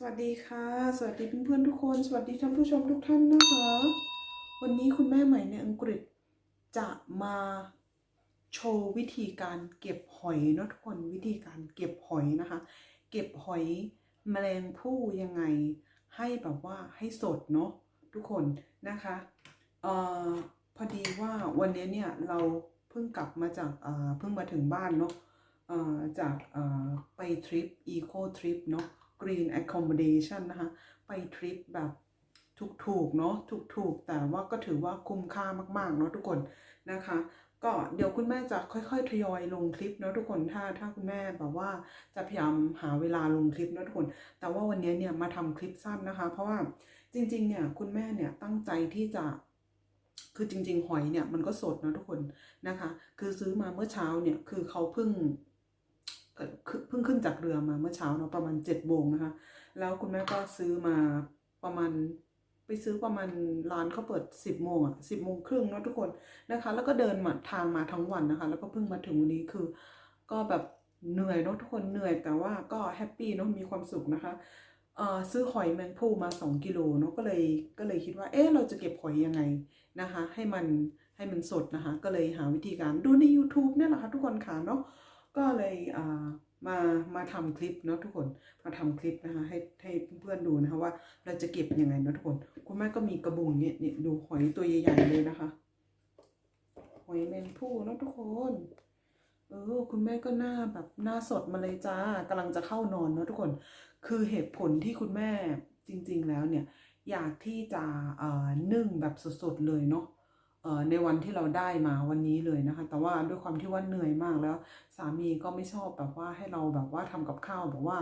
สวัสดีค่ะ สวัสดีเพื่อนๆทุกคน สวัสดีท่านผู้ชมทุกท่านนะคะ วันนี้คุณแม่ใหม่ในอังกฤษจะมาโชว์วิธีการเก็บหอยเนาะทุกคนวิธีการเก็บหอยนะคะ เก็บหอยแมลงภู่ยังไง ให้แบบว่าให้สดเนาะทุกคนนะคะเอ่อพอดีว่าวันนี้เนี่ยเราเพิ่งกลับมาจากเอ่อเพิ่งมาถึงบ้านเนาะเอ่อจากเอ่อไปทริป Eco Trip เนาะ Green Accommodation นะคะ ไปทริปแบบถูกๆเนาะถูกๆ แต่ว่าก็ถือว่าคุ้มค่ามากๆเนาะทุกคนนะคะ ก็เดี๋ยวคุณแม่จะค่อยๆ ทยอยลงคลิปเนาะทุกคนถ้าถ้าคุณแม่แบบว่าจะพยายามหาเวลาลงคลิปเนาะทุกคน แต่ว่าวันนี้เนี่ยมาทำคลิปสั้นนะคะ เพราะว่าจริงๆเนี่ยคุณแม่เนี่ยตั้งใจที่จะคือจริง ๆ หอยเนี่ยมันก็สดนะทุกคนนะคะ คือซื้อมาเมื่อเช้าเนี่ยคือเขาเพิ่ง เพิ่งขึ้นจากเรือมาเมื่อเช้าเนาะประมาณเจ็ดโมงนะคะ แล้วคุณแม่ก็ซื้อมาประมาณไปซื้อประมาณร้านเขาเปิดสิบโมงอะสิบโมงครึ่งเนาะทุกคนนะคะ แล้วก็เดินมาทางมาทั้งวันนะคะ แล้วก็เพิ่งมาถึงวันนี้คือ ก็แบบเหนื่อยเนาะทุกคนเหนื่อยแต่ว่าก็แฮปปี้เนาะมีความสุขนะคะเอ่อซื้อหอยแมงภู่มา2กิโลเนาะก็เลยก็เลยคิดว่า เอ๊ะเราจะเก็บหอยยังไงนะคะ ให้มันให้มันสดนะคะ ก็เลยหาวิธีการดูใน YouTube เนี่ยแหละค่ะทุกคนค่ะเนาะ ก็เลยมามาทำคลิปเนาะทุกคนมาทำคลิปนะคะให้ให้เพื่อนๆดูนะคะว่าเราจะเก็บยังไงเนาะทุกคน คุณแม่ก็มีกระบุงเนี่ยเนี่ยดูหอยตัวใหญ่ๆเลยนะคะ หอยแมงภู่เนาะทุกคนเออคุณแม่ก็หน้าแบบหน้าสดมาเลยจ้ากำลังจะเข้านอนเนาะทุกคน คือเหตุผลที่คุณแม่จริง ๆ แล้วเนี่ย อยากที่จะเอ่อนึ่งแบบสดๆเลยเนาะ ในวันที่เราได้มาวันนี้เลยนะคะ แต่ว่าด้วยความที่ว่าเหนื่อยมากแล้ว สามีก็ไม่ชอบแบบว่าให้เราแบบว่าทำกับข้าวแบบว่า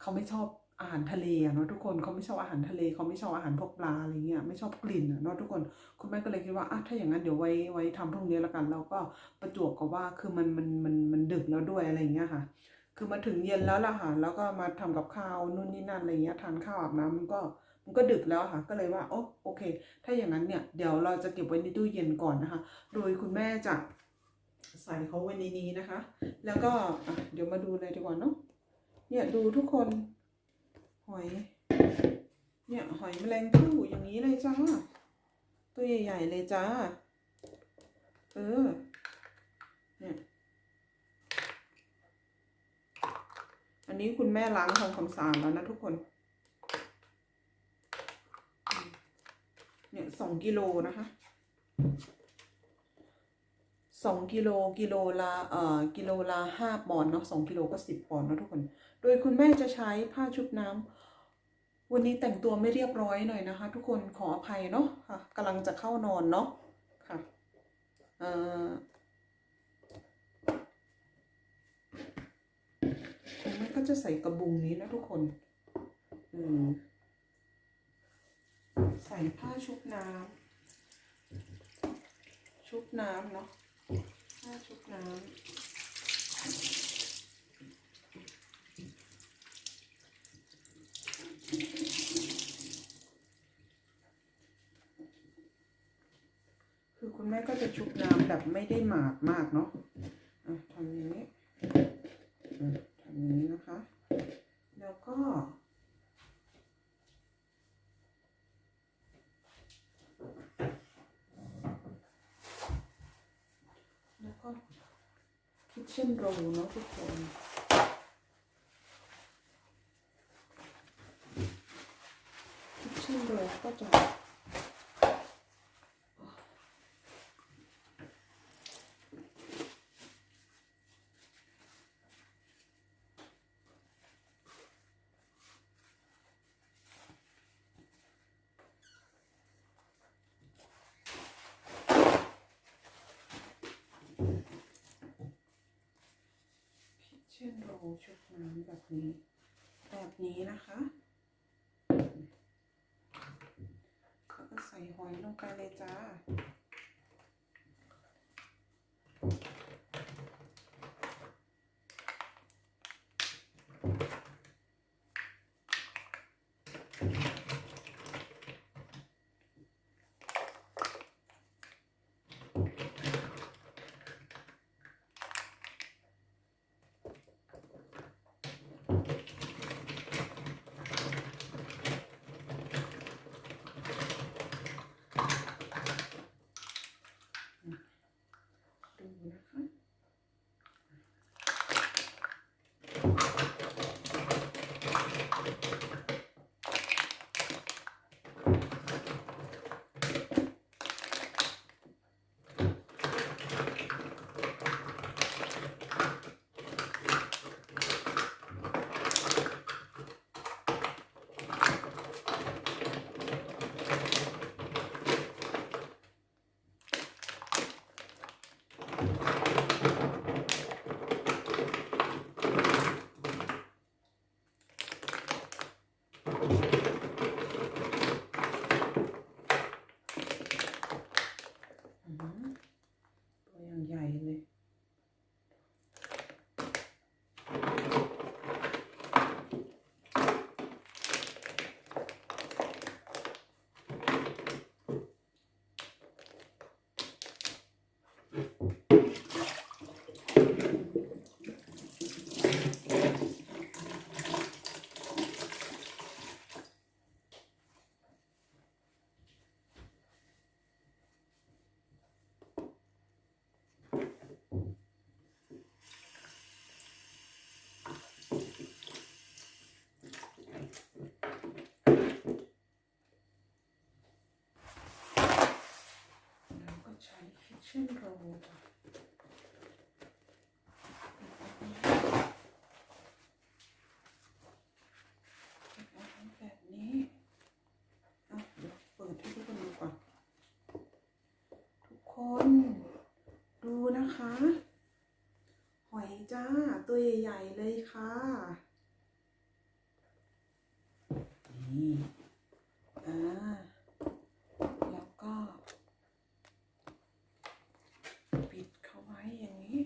เขาไม่ชอบอาหารทะเลเนาะทุกคนเขาไม่ชอบอาหารทะเลเขาไม่ชอบอาหารพวกปลาอะไรเงี้ยไม่ชอบกลิ่นเนาะทุกคนคุณแม่ก็เลยคิดว่าอะถ้าอย่างนั้นเดี๋ยวไว้ไว้ทำพรุ่งนี้แล้วกันแล้วก็ประจวบกับว่าคือมันมันมันมันดึกแล้วด้วยอะไรเงี้ยค่ะ คือมาถึงเย็นแล้วล่ะค่ะแล้วก็มาทำกับข้าวนู่นนี่นั่นอะไรเงี้ยทานข้าวอาบน้ำมันก็ มันก็ดึกแล้วค่ะ ก็เลยว่าโอ้โอเค ถ้าอย่างนั้นเนี่ยเดี๋ยวเราจะเก็บไว้ในตู้เย็นก่อนนะคะ โดยคุณแม่จะใส่เขาไว้ในนี้นะคะ แล้วก็เดี๋ยวมาดูเลยดีกว่าเนาะเนี่ยดูทุกคน หอย เนี่ยหอยแมลงภู่อย่างนี้เลยจ้าตัวใหญ่ๆเลยจ้า เออ เนี่ย อันนี้คุณแม่ล้างทำความสะอาดแล้วนะทุกคน เนี่ยสองกิโลนะคะสองกิโลกิโลละเอ่อกิโลละห้าปอนด์เนาะสองกิโลก็สิบปอนด์เนาะทุกคน โดยคุณแม่จะใช้ผ้าชุบน้ำวันนี้แต่งตัวไม่เรียบร้อยหน่อยนะคะ ทุกคนขออภัยเนาะค่ะกำลังจะเข้านอนเนาะค่ะเอ่อคุณแม่ก็จะใส่กระบุงนี้นะทุกคน อืม ส่ผ้าชุบน้ำชุบน้ำเนาะผ้าชุบน้ำคือคุณแม่ก็จะชุบน้ำแบบไม่ได้หมาดมากเนาะอะทำอย่างนี้อะทำอย่างนี้นะคะ แล้วก็ แล้วก็ คิทเช่นโรเนาะทุกคนคิทเช่นโรก็จะคิทเช่นโรลชุบน้ำแบบนี้ แบบนี้นะคะแล้วก็ใส่หอยลงไปเลยจ้า Mm-hmm. ช่นโรลค่ะแบบนี้อะเดี๋ยวเปิดให้ทุกคนดูก่อนทุกคนดูนะคะ หอยจ้า ตัวใหญ่ ๆ เลยค่ะ นี่ อ่า แล้วก็ ปิดเขาไว้อย่างนี้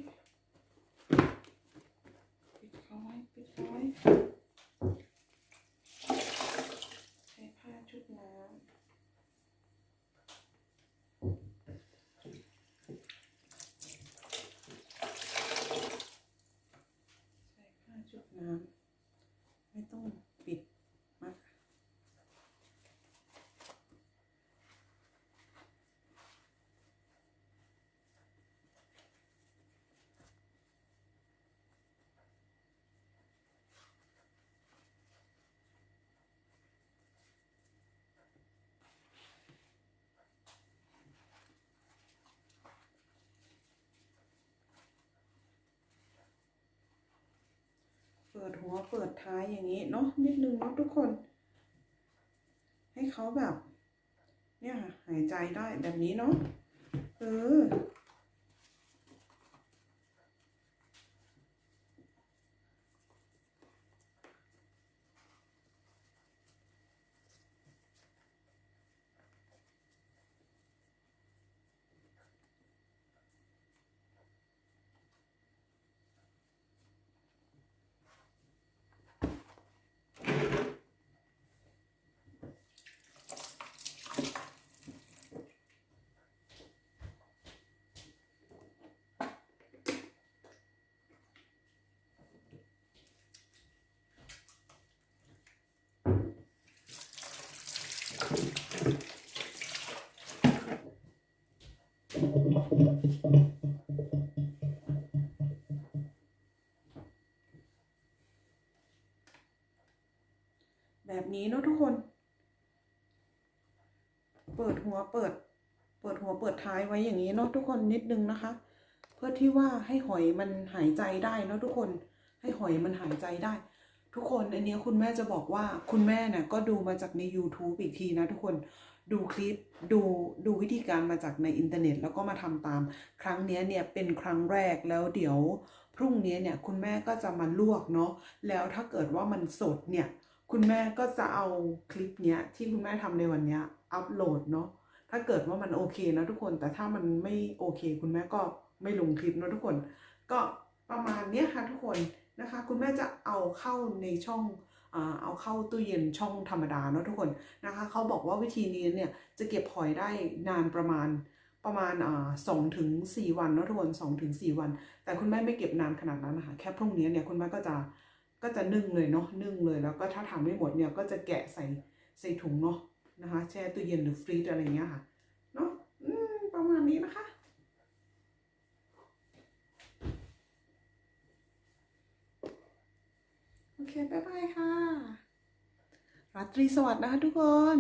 ปิดเขาไว้ ปิดเขาไว้ ใช้ผ้าชุบน้ำ ใส่ผ้าชุบน้ำไม่ต้องปิดมากเปิดหัวเปิดท้ายอย่างนี้เนาะนิดนึงเนาะทุกคน ให้เขาแบบ เนี่ยค่ะหายใจได้แบบนี้เนาะเออ แบบนี้เนาะทุกคน เปิดหัวเปิด เปิดหัวเปิดท้ายไว้อย่างนี้เนาะทุกคนนิดนึงนะคะ เพื่อที่ว่าให้หอยมันหายใจได้เนาะทุกคน ให้หอยมันหายใจได้ ทุกคนอันนี้คุณแม่จะบอกว่าคุณแม่เนี่ยก็ดูมาจากใน YouTube อีกทีนะทุกคน ดูคลิปดูดูวิธีการมาจากในอินเทอร์เน็ต แล้วก็มาทำตาม ครั้งนี้เนี่ยเป็นครั้งแรกแล้วเดี๋ยวพรุ่งนี้เนี่ยคุณแม่ก็จะมาลวกเนาะแล้วถ้าเกิดว่ามันสดเนี่ยคุณแม่ก็จะเอาคลิปเนี้ยที่คุณแม่ทำในวันเนี้ยอัปโหลดเนาะถ้าเกิดว่ามันโอเคนะทุกคนแต่ถ้ามันไม่โอเค คุณแม่ก็ไม่ลงคลิปเนะทุกคน ก็ประมาณเนี้ยค่ะทุกคนนะคะ คุณแม่จะเอาเข้าในช่อง เอาเข้าตู้เย็นช่องธรรมดาเนอะทุกคนนะคะเขาบอกว่าวิธีนี้เนี่ยจะเก็บหอยได้นานประมาณประมาณอ่าสองถึงสี่วันเนอะทุกคนสองถึงสี่วัน แต่คุณแม่ไม่เก็บนานขนาดนั้นนะคะแค่พรุ่งนี้เนี่ยคุณแม่ก็จะก็จะนึ่งเลยเนาะนึ่งเลยแล้วก็ถ้าทำไม่หมดเนี่ยก็จะแกะใส่ใส่ถุงเนาะนะคะ แช่ตู้เย็นหรือฟรีซอะไรเงี้ยค่ะเนาะประมาณนี้นะคะ โอเค บ๊ายบายค่ะ ราตรีสวัสดิ์นะคะทุกคน